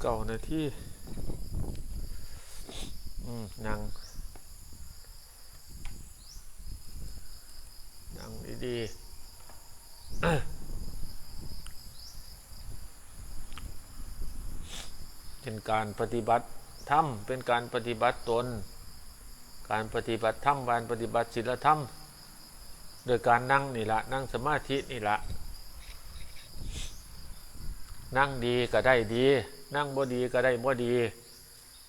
เก่านาทีอืมยังยังดีๆเป็นการปฏิบัติธรรมเป็นการปฏิบัติตน การปฏิบัติธรรมการปฏิบัติศีลธรรม โดยการนั่งนี่ละนั่งสมาธินี่ละนั่งดีก็ได้ดี นั่งบ่ดีก็ได้บ่ดี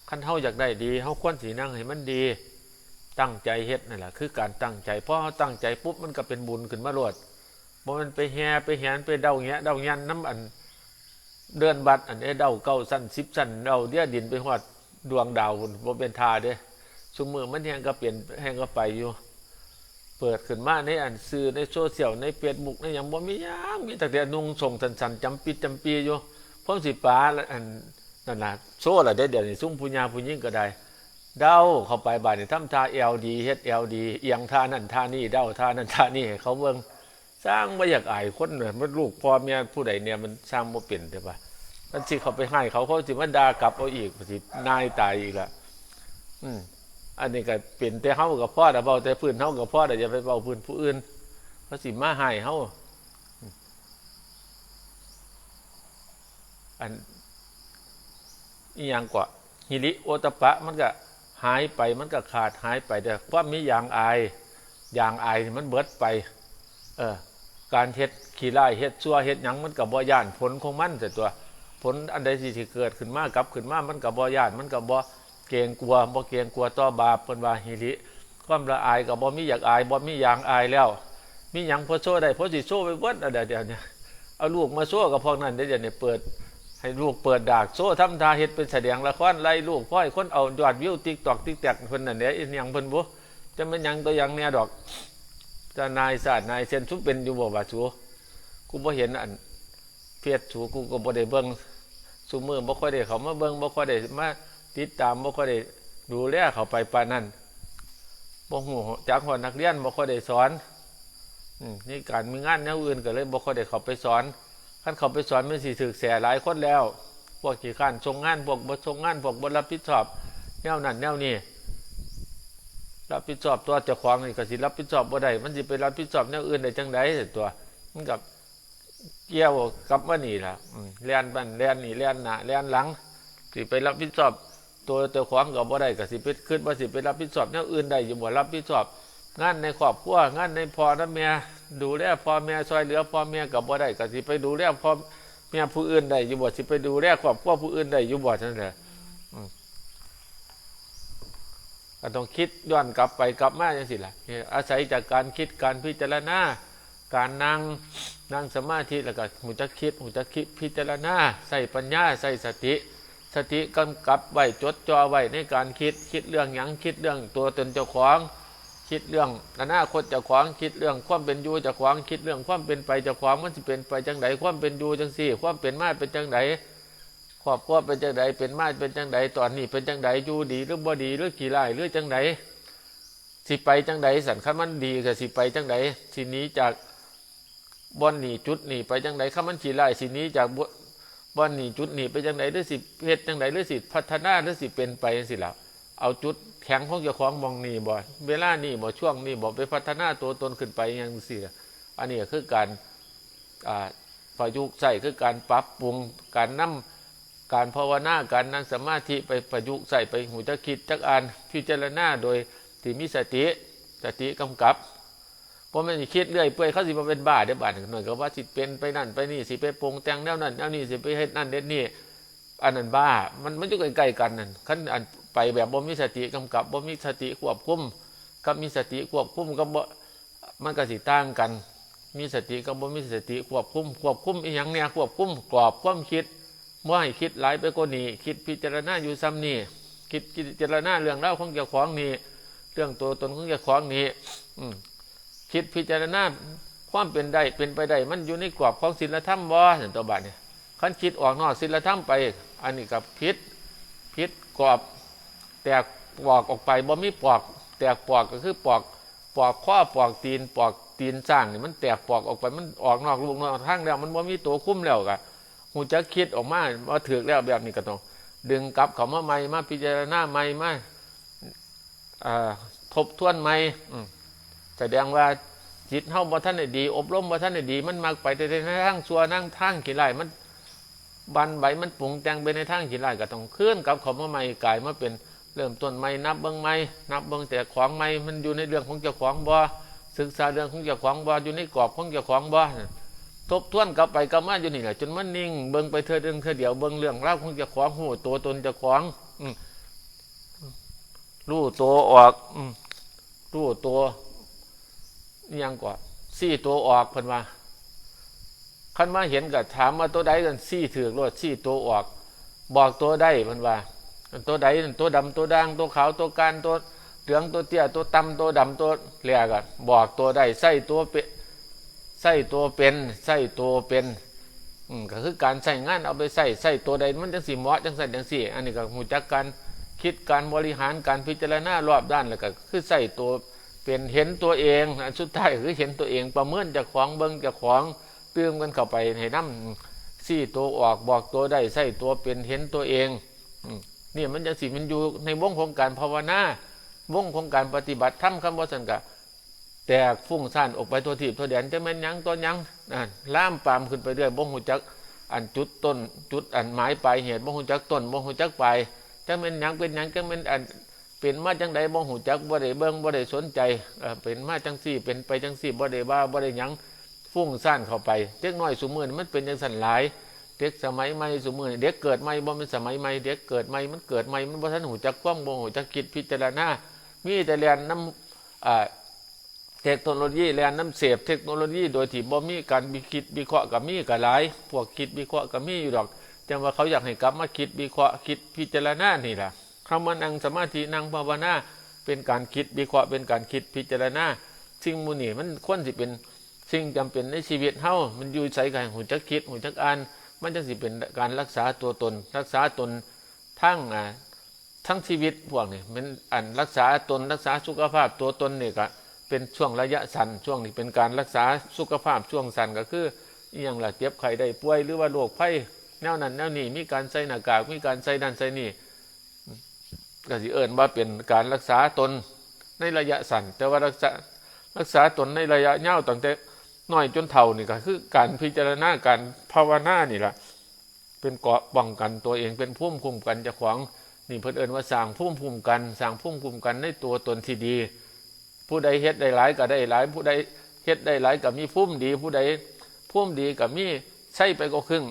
ขั้นเฮาอยากได้ดีเฮาควรสีนั่งให้มันดี ตั้งใจเฮ็ดนั่นแหละคือการตั้งใจเพราะเฮาตั้งใจปุ๊บมันก็เป็นบุญขึ้นมาโลดบ่มันไปแห่ไปแหนไปเดาเงี้ยเดายันน้ำอันเดือนบัดอันนี้เดาเก้าสั้นสิบสั้นเดาเดียดินไปหอดดวงดาวบ่เป็นทาเด้ชุมมือมันแหงก็เปลี่ยนแหงก็ไปอยู่ เปิดขึ้นมาในอันซื้อในโซเชียลในเฟซบุ๊กในหยังบ่มียังมีแต่แต่นุ่งส่งสันๆจำปิดจำปีอยู่ พมสิป้าแล้วอันนั่นนะโซ่ละเด้เดี๋ยวนี้ซุ่มผู้ญาผู้หญิงก็ได้ เดาเข้าไปบาดนี่ทำท่าเอลดีเฮ็ดเอลดีเอียงท่านั่นท่านี่เดาท่านั่นท่านี่เขาเบิ่งสร้างบ่อยากอายคนเนี่ยมันลูกพ่อเมียผู้ใดเนี่ยมันสร้างบ่เป็นใช่ปะมันสิเขาไปให้เขาเขาสิมาด่ากลับเอาอีกสินายตายอีกละอืมอันนี้ก็เป็นแต่เฮากับพ่อแต่เบาแต่พื้นเฮากับพ่อแต่อย่าไปเบาพื้นผู้อื่นเขาสิมาให้เฮาอืม อันอีหยังกว่าฮิริโอตปปะมันก็หายไปมันก็ขาดหายไปแต่ความมีอย่างอายอย่างอายมันเบิดไป เออการเฮ็ดขี้ไล่เฮ็ดชั่วเฮ็ดหยังมันกับบ่ย่านผลของมันแต่ตัว ผลอันใดที่เกิดขึ้นมากลับขึ้นมามันกับบ่ย่านมันกับบ่เกรงกลัวบ่เกรงกลัวต่อบาปเพิ่นว่าฮิริความละอายกับบ่มีอยากอายบ่มีอย่างอายแล้ว มีหยังพอโซ่ได้พอสิโซ่ไปเบิดอันเดี๋ยวเดี๋ยวนี่ยเอาลูกมาโซ่กับพวกนั้นเดี๋ยวนี่ยเปิด ให้ลูกเปิดดากโซ่ทำทาเฮ็ดเป็นแสดงละครไล่ลูกพ่อยคนเอายอดวิวติ๊กตอกติ๊กแตกเพิ่นนั่นแหละอีหยังเพิ่นบ่จะเป็นหยังตัวหยังเนี่ยดอกจะนายศาสตร์นายเซนทุกเป็นอยู่บ่ว่าชูกูบ่เห็นอันเพียรชูกูก็บ่ได้เบิ่งซุมือบ่ค่อยได้เขามาเบิ่งบ่ค่อยได้มาติดตามบ่ค่อยได้ดูแลเขาไปปานนั้นบ่ฮู้จักฮอดนักเรียนบ่ค่อยได้สอนอืมนี่การมีงานแนวอื่นก็เลยบ่ค่อยได้เขาไปสอน ขั้นเขาไปสอนมันสิถึกแสหลายคนแล้ว พวกขี้ข้านทรงงานพวกบ่ทรงงานพวกบรับผิดชอบแนวนั้นแนวนี้รับผิดชอบตัวเจ้าของนี่ก็สิรับผิดชอบบ่ได้มันสิไปรับผิดชอบแนวอื่นได้จังไดตัว มันกับเกี่ยวกับว่านี่ล่ะอืมแล่นบันแล่นนี่แล่นหน้าแล่นหลังสิไปรับผิดชอบตัวเจ้าของก็บ่ได้ก็สิไปขึ้นว่าสิไปรับผิดชอบแนวอื่นได้อยู่บ่รับผิดชอบงานในครอบครัวงานในพ่อและแม่ ดูแลพ่อแม่ซอยเหลือพ่อแม่กับบ่ได้ก็สิไปดูแลพ่อแม่ผู้อื่นได้อยู่บ่สิไปดูแลครอบครัวผู้อื่นได้อยู่บ่นั่นแหละก็ต้องคิดย้อนกลับไปกลับมาจังซี่ล่ะอาศัยจากการคิดการพิจารณาการนั่งนั่งสมาธิแล้วก็หูจักคิดหูจักคิดพิจารณาใส่ปัญญาใส่สติ สติกำกับไว้จดจ่อไว้ในการคิดคิดเรื่องหยังคิดเรื่องตัวตนเจ้าของ คิดเรื่องอนาคตจะขวางคิดเรื่องความเป็นอยู่จะขวางคิดเรื่องความเป็นไปจะขวางมันจะเป็นไปจังไดความเป็นอยู่จังสี่ ความเป็นมาเป็นจังไดครอบครัวเป็นจังไดเป็นมาเป็นจังไดตอนนี้เป็นจังไดอยู่ดีหรือบ่ดีหรือกี่ไร่หรือจังไดสิไปจังไดสันคันมันดีกับสิไปจังไดสินี้จากบอนหนีจุดหนีไปจังไดคันมันกี่ไร่สินี้จากบอนหนีจุดหนีไปจังไดหรือสิเพชรจังไดหรือสิพัฒนาหรือสิเป็นไปสิแล้ว เอาจุดแข็งของเจ้าของมองนี่บ่เวลานี่บ่ช่วงนี่บ่ไปพัฒนาตัวตนขึ้นไปอย่างสี่อันนี้คือการประยุกต์ใส่คือการปรับปรุงการนำการภาวนาการนั่งสมาธิไปประยุกต์ใส่ไปหูจักคิดจักอ่านพิจารณาโดยที่มีสติสติกำกับเพราะมันคิดเรื่อยเปื่อยเขาสิมาเป็นบ้าเดี๋ยวบ้านหน่อยก็ว่าสิเป็นไปนั่นไปนี่สิไปปรุงแต่งแนวนั้นแนวนี้สิไปเฮ็ดนั่นเด็ดนี่อันนั้นบ้า มันมันอยู่ใกล้ๆกันนั่นขั้นอัน ไปแบบบ่มีสติกำกับบ่มีสติควบคุมกับมีสติควบคุมกับบ่มันก็สิต่างกัน มีสติกับบ่มีสติควบคุมควบคุมอีหยังเนี่ยควบคุมกรอบความคิดบ่ให้คิดหลายไปกว่านี้คิดพิจารณาอยู่ซ้ำนี่คิดพิจารณาเรื่องเล่าของเจ้าของนี่เรื่องตัวตนของเจ้าของนี่อืคิดพิจารณาความเป็นได้เป็นไปได้มันอยู่ในกรอบของศีลธรรมบ่เห็นตัวบาดเนี่ยคันคิดออกนอกศีลธรรมไป อันนี้กับพิษพิษกรอบ แตกปอกออกไปบ่มีปอก แตกปอกก็คือปอกปอกข้อปอกตีนปอกตีนสร้างนี่มันแตกปอกออกไปมันออกนอกลูกนอกทางแล้ว มันบ่มีตัวคุ้มแล้วกะหูจักคิดออกมาว่าถือแล้วแบบนี้ก็ต้อง ดึงกลับเขามาใหม่มาพิจารณาใหม่มาทบทวนใหม่แสดงว่าจิตเฮาบ่ท่านได้ดี อบรมบ่ท่านได้ดี มันมักไปแต่ในทางชัวนั่งทางขี้ไล่มันบันใบมันปรุงแต่งไปในทางขี้ไล่ก็ต้องเคลื่อนกลับเขามาใหม่กลายมาเป็น เริ่มต้นใหม่นับเบิ่งใหม่นับเบิ่งแต่ของใหม่มันอยู่ในเรื่องของเจ้าของบ่ศึกษาเรื่องของเจ้าของบ่อยู่ในกรอบของเจ้าของบ่ทบทวนกลับไปกลับมาอยู่นี่แหละจนมันนิ่งเบิ่งไปเธอเดินเธอเดียวเบิ่งเรื่องราวของเจ้าของหูตัวตนเจ้าของรู้ตัวออกรู้ตัวอิหยังกว่าซี่ตัวออกเพิ่นว่าคันมาเห็นก็ถามว่าตัวใดกันซี่ถือรถซี่ตัวออก บอกตัวใดเพิ่นว่า ตัวใดตัวดำตัวด่างตัวขาวตัวการตัวเหลืองตัวเตี้ยตัวต่ำตัวดำตัวแหลี่ยกอะบอกตัวใดใส่ตัวเปะใส่ตัวเป็นใส่ตัวเป็นอืมก็คือการใส่งานเอาไปใส่ใส่ตัวใดมันจังสีเหมาะจังสันจังสีอันนี้ก็หูจักการคิดการบริหารการพิจารณารอบด้านแล้วก็คือใส่ตัวเป็นเห็นตัวเองอันสุดท้ายคือเห็นตัวเองประเมินจากของเบิ้งจากของเติมกันเข้าไปให้น้ำสี่ตัวออกบอกตัวได้ใส่ตัวเป็นเห็นตัวเองอืม นี่มันจังสีมันอยู่ในวงของการภาวนาวงของการปฏิบัติธรรมคำว่าสันกะแตกฟุ้งซ่านออกไปตัวทีบตัวแดนจะแม่นยังตัวยังอ่าล่ามปามขึ้นไปเรื่อยบ่หูจักอันจุดต้นจุดอันหมายปลายเหตุบ่หูจักต้นบ่หูจักปลายจะแม่นยังเป็นยังจะแม่นอันเป็นมาจังใดบ่หูจักบ่ได้เบิ่งบ่ได้สนใจเป็นมาจังซี่ เป็นไปจังซี่บ่ได้ว่าบ่ได้ยังฟุ้งซ่านเข้าไปเด็กน้อยสมือมันเป็นจังสันหลาย เด็กสมัยใหม่สมือเด็กเกิดใหม่บ่เป็นสมัยใหม่เด็กเกิดใหม่มันเกิดใหม่มันบ่ทันหูจักความบ่หูจักคิดพิจารณามีแต่เรียนน้ำเทคโนโลยีแลนน้ำเสพเทคโนโลยีโดยที่บ่มีการวิคิดวิเคราะห์กับมีกับหลายพวกคิดวิเคราะห์กับมีอยู่ดอกจังว่าเขาอยากให้กลับมาคิดวิเคราะห์คิดพิจารณานี่แหละคำว่านั่งสมาธินั่งภาวนาเป็นการคิดวิเคราะห์เป็นการคิดพิจารณาสิ่งมูนี่มันควรสิเป็นสิ่งจำเป็นในชีวิตเฮามันอยู่ใส่กันหูจักคิดหูจักอ่าน มันจังสิเป็นการรักษาตัวตน รักษาตนทั้งอ่าทั้งชีวิตพวกนี้มันอันรักษาตนรักษาสุขภาพตัวตนนี่ก็เป็นช่วงระยะสั้นช่วงนี้เป็นการรักษาสุขภาพช่วงสั้นก็คืออย่างละเจ็บไข้ได้ป่วยหรือว่าโรคไข้แนวนั้นแนวนี้มีการใส่หน้ากากมีการใส่นั่นใส่นี่ก็สิเอิญว่าเป็นการรักษาตนในระยะสั้นแต่ว่ารักษารักษาตนในระยะยาวตั้งแต่ น้อยจนเท่านี่ก็คือการพิจารณาการภาวนานี่แหละเป็นเกาะป้องกันตัวเองเป็นพุ่มคุมกันจะขวางนี่เพิ่นเอิญว่าสร้างพุ่มคุมกันสร้างพุ่มคุมกันในตัวตนที่ดี ผู้ใดเฮ็ดได้หลายก็ได้หลาย ผู้ใดเฮ็ดได้หลายก็มีพุ่มดี ผู้ใดพุ่มดีก็มีใช้ไปกว่าครึ่ง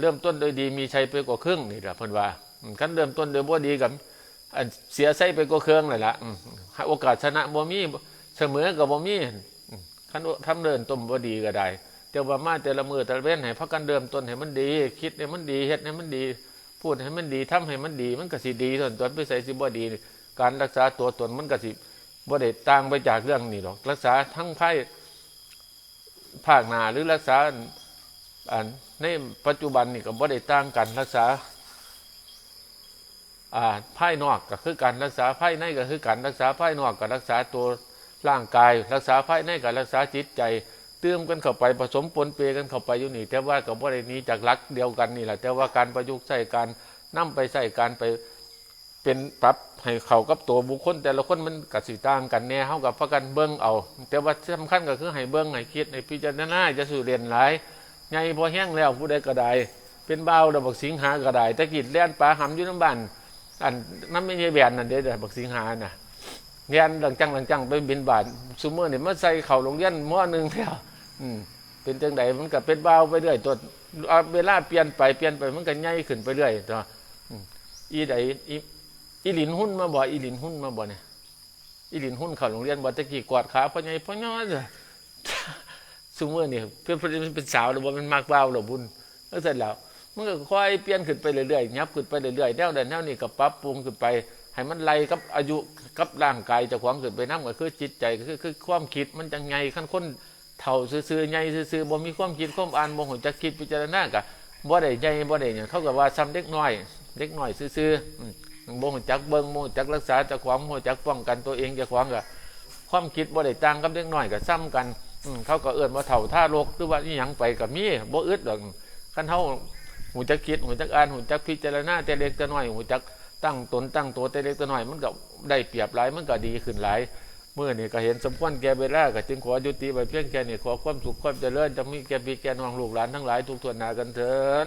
เริ่มต้นโดยดีมีใช้ไปกว่าครึ่งนี่แหละเพิ่นว่าอืมคันเริ่มต้นโดยบ่ดีกับเสียใช้ไปกว่าครึ่งนั่นล่ะอืมหาโอกาสชนะบ่มีเสมอก็บ่มีันทำเดินต้มบ่ดีก็ได้แต่ว่ามาแต่ละมือแต่ละเว้นให้พักกันเริ่มต้นให้มันดี คิดให้มันดีเฮ็ดให้มันดี พูดให้มันดีทำให้มันดี มันก็สิดีส่วนตัวไปใส่สิบ่ดี การรักษาตัวตนมันก็สิบ่ได้ต่างไปจากเรื่องนี้หรอก รักษาทั้งไพ่ภาคหนาหรือรักษาอันในปัจจุบันนี่ก็บ่ได้ต่างกันรักษาอ่าไพ่นอกก็คือการรักษาไพ่ในก็คือการรักษาไพ่นอกกับรักษาตัว ร่างกาย รักษาไพ่ในกับรักษาจิตใจ เติมกันเข้าไปผสมปนเปกันเข้าไปอยู่นี่ แต่ว่าก็บ่ได้หนี้จากลักเดียวกันนี่แหละแต่ว่าการประยุกต์ใช้การนำไปใช้การไปเป็นปรับให้เขากับตัวบุคคล แต่ละคนมันกัดสิต่างกันแน่เฮากับพากันเบิ่งเอา แต่ว่าสำคัญก็คือให้เบิ่งให้คิดให้พิจารณาจะสู่เรียนหลายใหญ่พอแห้งแล้วผู้ใดก็ได้เป็นเบาดอกบักสิงหาก็ได้ตะกิดเลียนปลาหำอยู่น้ำบ้านอันน้ำไม่ใช่แบนนั่นเด้อบักสิงหาน่ะ เรียนหลังจังหลังจังไปบินบาทซุมื้อนี่ยมาใส่เข้าโรงเรียนม้อหนึ่งแล้วอืมเป็นจังไดมันก็เป็นเบาไปเรื่อยตัวเอาเวลาเปลี่ยนไปเปลี่ยนไปมันก็ใหญ่ขึ้นไปเรื่อยตัวอืมอีใดอีอีหลินหุ้นมาบ่อีหลินหุ้นมาบ่เนี่ยอีหลินหุ้นเข้าโรงเรียนบ่ตะกี้กอดขาพ่อใหญ่พ่อน้อยจ้ะซุมื้อนี่ยเพื่อนเพิ่นเป็นสาวหรือบ่มันมากเบาหรือบุญแล้วเสร็จแล้วมันก็ค่อยเปลี่ยนขึ้นไปเรื่อยๆยับขึ้นไปเรื่อยๆแนวใดแนวนี้ก็ปรับปรุงขึ้นไป ให้มันไล่กับอายุกับร่างกายจ้าของขึ้นไปนำก็คือจิตใจก็คือคือความคิดมันจังไงคันคนเฒ่าซื่อๆใหญ่ซื่อๆบ่มีความคิดความอ่านบ่ฮู้จักคิดพิจารณาก็บ่ได้ใหญ่บ่ได้หยังเขาก็ว่าซ้ำเด็กน้อยเด็กน้อยซื่อๆบ่ฮู้จักเบิ่งบ่ฮู้จักรักษาจ้าของบ่ฮู้จักป้องกันตัวเองจ้าของก็ความคิดบ่ได้ต่างกับเด็กน้อยก็ซ้ำกันเขาก็เอิ้นว่าเฒ่าท่ารกหรือว่าอีหยังไปก็มีบ่อึดดอกคันเฮาหหูจักคิดหูจักอ่านหูจักพิจารณาแต่เล็กแต่น้อยหูจัก ตั้งตนตั้งตัวแต่เล็กแต่น้อยมันก็ได้เปรียบหลายมันก็ดีขึ้นหลายเมื่อนี่ก็เห็นสมควรแก่เวลาก็จึงขอยุติไปเพียงแค่นี้ขอความสุขความเจริญจะมีแก่พี่แก่น้องลูกหลานทั้งหลายทุกทวนหนากันเถิด